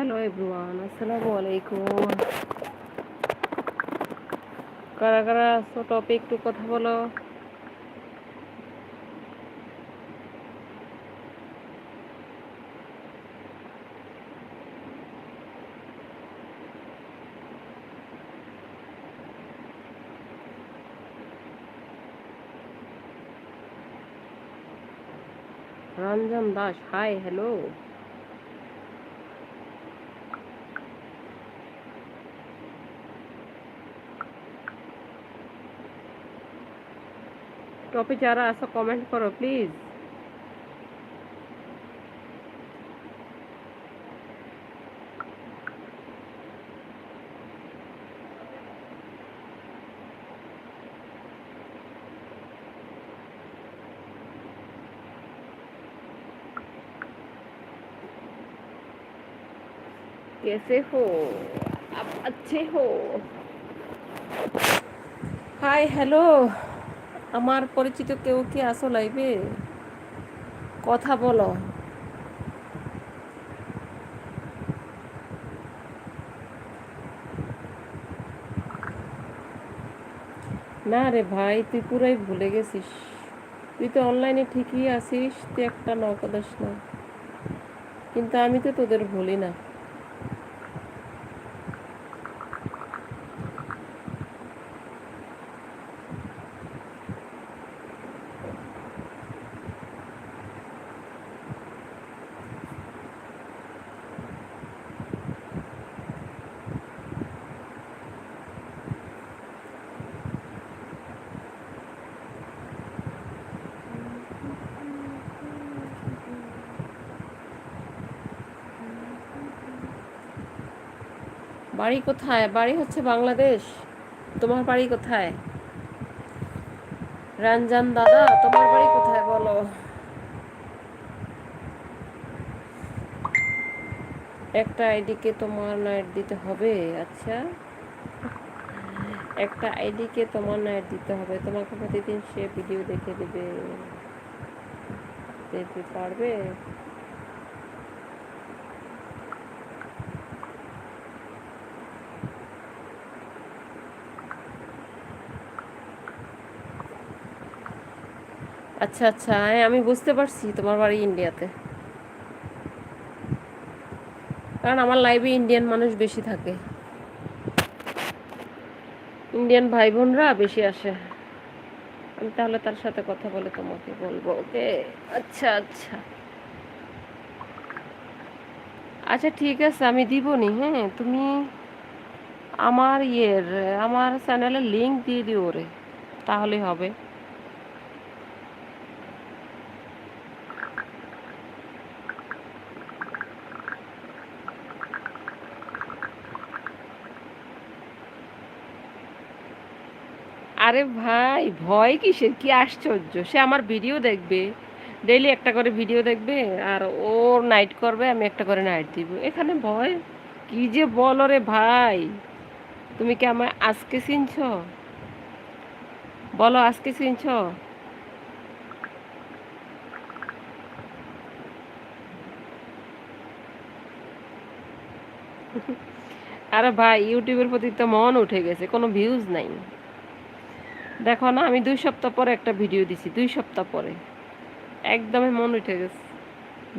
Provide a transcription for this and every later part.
Hello everyone আসসালামু আলাইকুম কারা কারা আছো? টপিক একটু কথা বলো। Ranjan Das hi hello টপে যারা আসো কমেন্ট করো প্লিজ कैसे हो आप अच्छे हो হাই হ্যালো আমার পরিচিত কেউ কি আসো লাইভে? কথা বলো। না রে ভাই, তুই পুরাই ভুলে গেছিস। তুই তো অনলাইনে ঠিকই আছিস, তুই একটা নকদাস না। কিন্তু আমি তো তোদের ভুলি না। বাড়ি কোথায়? বাড়ি হচ্ছে বাংলাদেশ। তোমার বাড়ি কোথায়? রঞ্জন দাদা, তোমার বাড়ি কোথায় বলো? একটা আইডিকে তোমার নাইট দিতে হবে? আচ্ছা। একটা আইডিকে তোমার নাইট দিতে হবে। তোমাকে প্রতিদিন সে ভিডিও দেখে দেবে। দেখতে পারবে? আচ্ছা আচ্ছা হ্যাঁ আমি বুঝতে পারছি তোমার বাড়ি ইন্ডিয়াতে কারণ আমার লাইভে ইন্ডিয়ান মানুষ বেশি থাকে। ইন্ডিয়ান ভাই বোনরা বেশি আসে। আমি তাহলে তার সাথে কথা বলে তোমাকে বলব, ওকে? আচ্ছা আচ্ছা। আচ্ছা ঠিক আছে, আমি দিবনি হ্যাঁ? তুমি আমার ইয়ের, আমার চ্যানেলের লিঙ্ক দিয়ে দিও রে তাহলে হবে। আরে ভাই, ভয় কিসের? কি আশ্চর্য। সে আমার ভিডিও দেখবে। ডেইলি একটা করে ভিডিও দেখবে আর ও নাইট করবে, আমি একটা করে নাইট দিব। এখানে ভয়? কি যে বলো রে ভাই? তুমি কি আমায় আজকে চিনছ? বলো, আজকে চিনছ? আরে ভাই ইউটিউবের প্রতি তো মন উঠে গেছে, কোনো ভিউজ নাই। দেখো না, আমি দুই সপ্তাহ পরে একটা ভিডিও দিছি, দুই সপ্তাহ পরে। একদমই মন উঠে গেছে।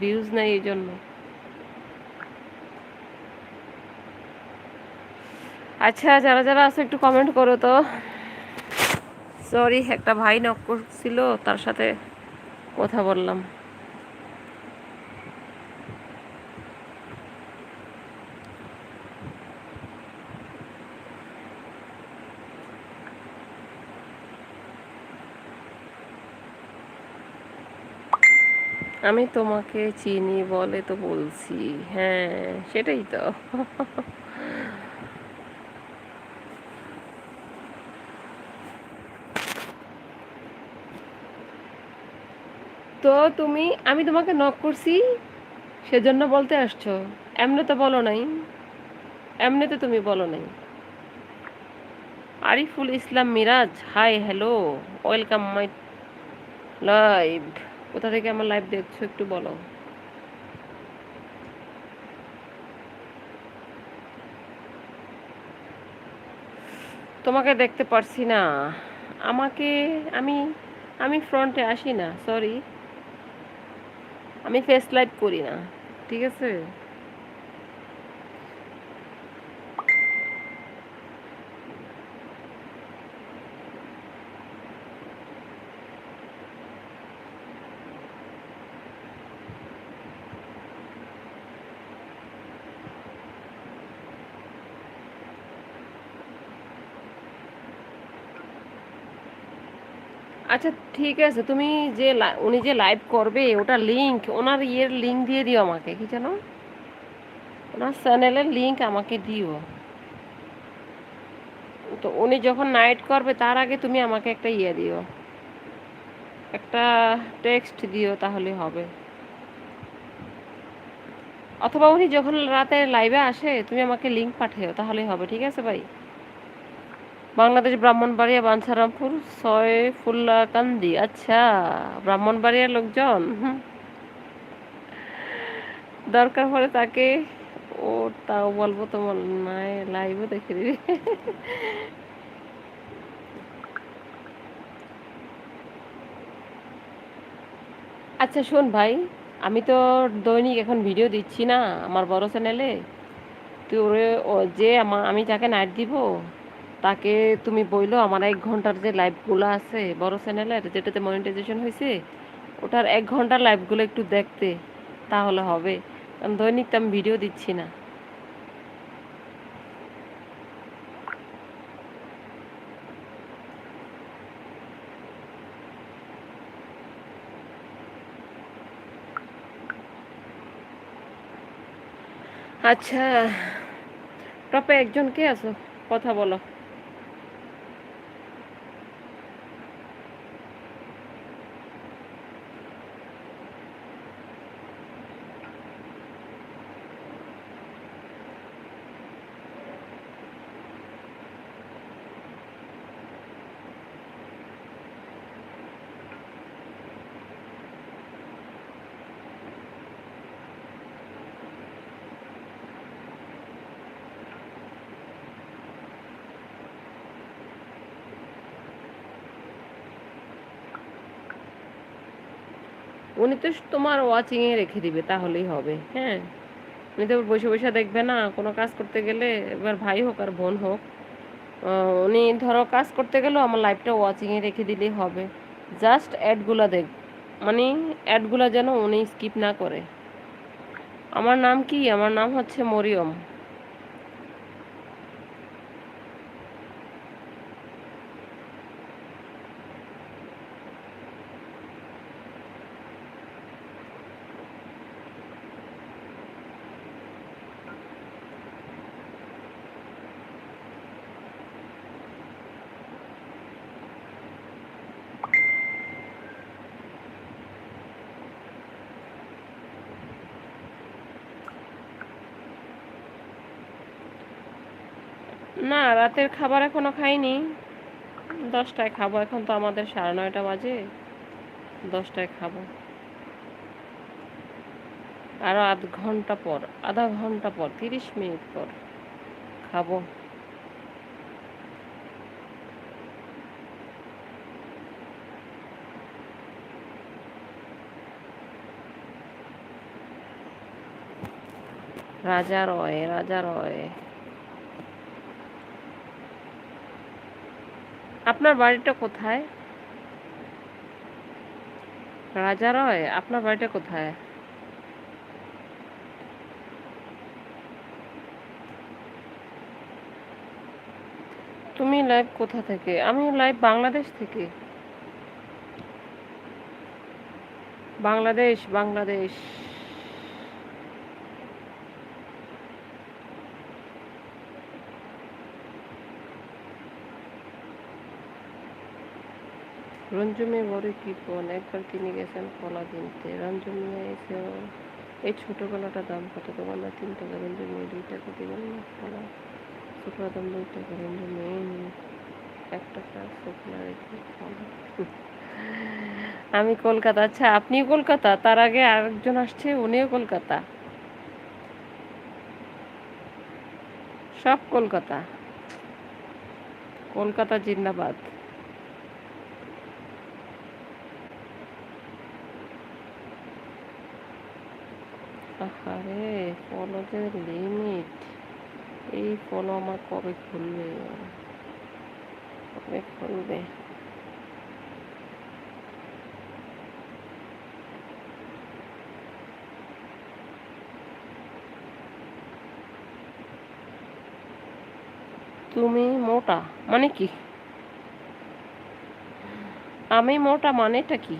ভিউজ নাই এই জন্য। আচ্ছা যারা যারা আছে একটু কমেন্ট করো তো। সরি একটা ভাই নক করছিল, তার সাথে কথা বললাম। আমি তোমাকে চিনি বলে তো বলছি হ্যাঁ সেটাই তো। তো তুমি, আমি তোমাকে নক করছি, সেজন্য বলতে আসছো। এমনি তো বলো নাই, এমনি তো তুমি বলো নাই। Ariful Islam Miraj, hi, hello, welcome my live কোথা থেকে আমার লাইভ দেখছ একটু বলো। তোমাকে দেখতে পারছি না। আমাকে, আমি আমি ফ্রন্টে আসি না সরি আমি ফেস লাইভ করি না, ঠিক আছে? আচ্ছা ঠিক আছে। তুমি যে উনি যে লাইভ করবে ওটা লিংক ওনার ইয়ের লিঙ্ক দিয়ে দিও আমাকে, কি জানো ওনার চ্যানেলের লিঙ্ক আমাকে দিও। তো উনি যখন নাইট করবে, তার আগে তুমি আমাকে একটা ইয়ে দিও। একটা টেক্সট দিও, তাহলে হবে। অথবা উনি যখন রাতে লাইভে আসে, তুমি আমাকে লিঙ্ক পাঠিও, তাহলে হবে, ঠিক আছে ভাই? বাংলাদেশ ব্রাহ্মণবাড়িয়া বাঞ্ছারামপুর সয়ফুল্লাহ কান্দি আচ্ছা ব্রাহ্মণবাড়িয়ার লোকজন দরকার পড়ে তাকে, ও তাও বলব তোমার নাই লাইভও দেখে দিবে আচ্ছা শোন ভাই, আমি তো দৈনিক এখন ভিডিও দিচ্ছি না, আমার বড় চ্যানেলে তুই ওরে যে আমা- আমি যাকে নাইট দিব তাকে তুমি বইলো, আমার এক ঘণ্টার যে লাইভগুলো আছে, বড় চ্যানেলের যেটাতে মনিটাইজেশন হয়েছে ওটার এক ঘণ্টার লাইভগুলো একটু দেখতে, তাহলে হবে। কারণ দৈনিক তো আমি ভিডিও দিচ্ছি না। আচ্ছা টপে একজন কে আছো? কথা বলো। উনি তো তোমার ওয়াচিং এ রেখে দিবে, তাহলেই হবে হ্যাঁ? উনি তো বসে বসে দেখবে না, কোনো কাজ করতে গেলে, এবার ভাই হোক আর বোন হোক উনি ধরো কাজ করতে গেলেও আমার লাইফটা ওয়াচিং এ রেখে দিলেই হবে। জাস্ট অ্যাডগুলো দেখ মানে অ্যাডগুলো যেন উনি স্কিপ না করে। আমার নাম কি? আমার নাম হচ্ছে মরিয়ম। না, রাতের খাবার এখনও খাইনি। দশটায় খাব, এখন তো আমাদের সাড়ে নয়টা বাজে। দশটায় খাব। আরও আধ ঘণ্টা পর, আধা ঘণ্টা পর, তিরিশ মিনিট পর খাব। রাজা রয় রাজা রয় আপনার বাড়িটা কোথায়? রাজা রয়, আপনার বাড়িটা কোথায়? তুমি লাইভ কোথা থেকে? আমি লাইভ বাংলাদেশ থেকে। বাংলাদেশ বাংলাদেশ। রঞ্জু মেয়ে বড় কৃপণ একবার তিনি গেছেন কলা কিনতে। রঞ্জু মিয়া এসে এই ছোট কলাটার দাম কত? তোমার না তিন টাকা। রঞ্জু দুই টাকা দিবেন না কলা? ছোট দাম দুই টাকা। রঞ্জু এক টাকা শুকনা রেখে কলা। আমি কলকাতা। আচ্ছা আপনি কলকাতা? তার আগে আরেকজন আসছে, উনিও কলকাতা? সব কলকাতা? কলকাতা জিন্দাবাদ। আহারে ফলোদের লিমিট এই ফলো আমার কবে খুলবে? কবে খুলবে? তুমি মোটা মানে কি? আমি মোটা মানেটা কি?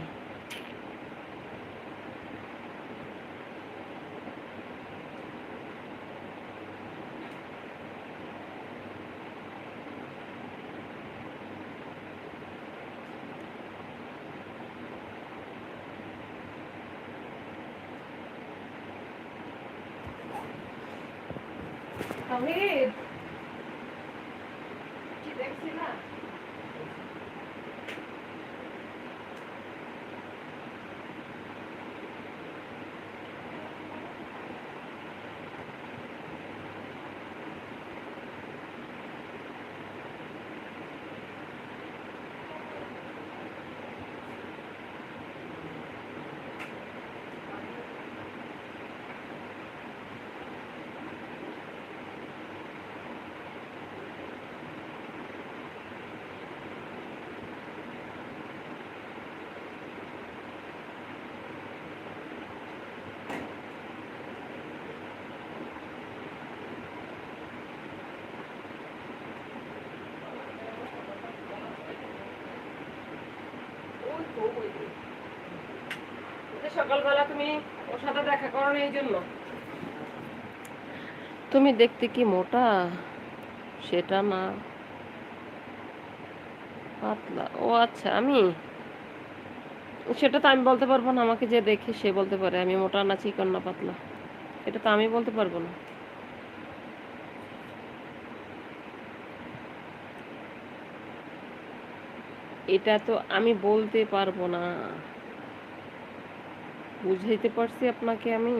তাহিদ তুমি ওর সাথে দেখা করো এই জন্য। তুমি দেখতে কি মোটা? সেটা না। পাতলা। ও আচ্ছা আমি? সেটা তো আমি বলতে পারব না, আমাকে যে দেখে সে বলতে পারে, আমি মোটা না চিকন না পাতলা। এটা তো আমি বলতে পারব না। এটা তো আমি বলতে পারব না। বুঝাইতে পারছি আপনাকে আমি?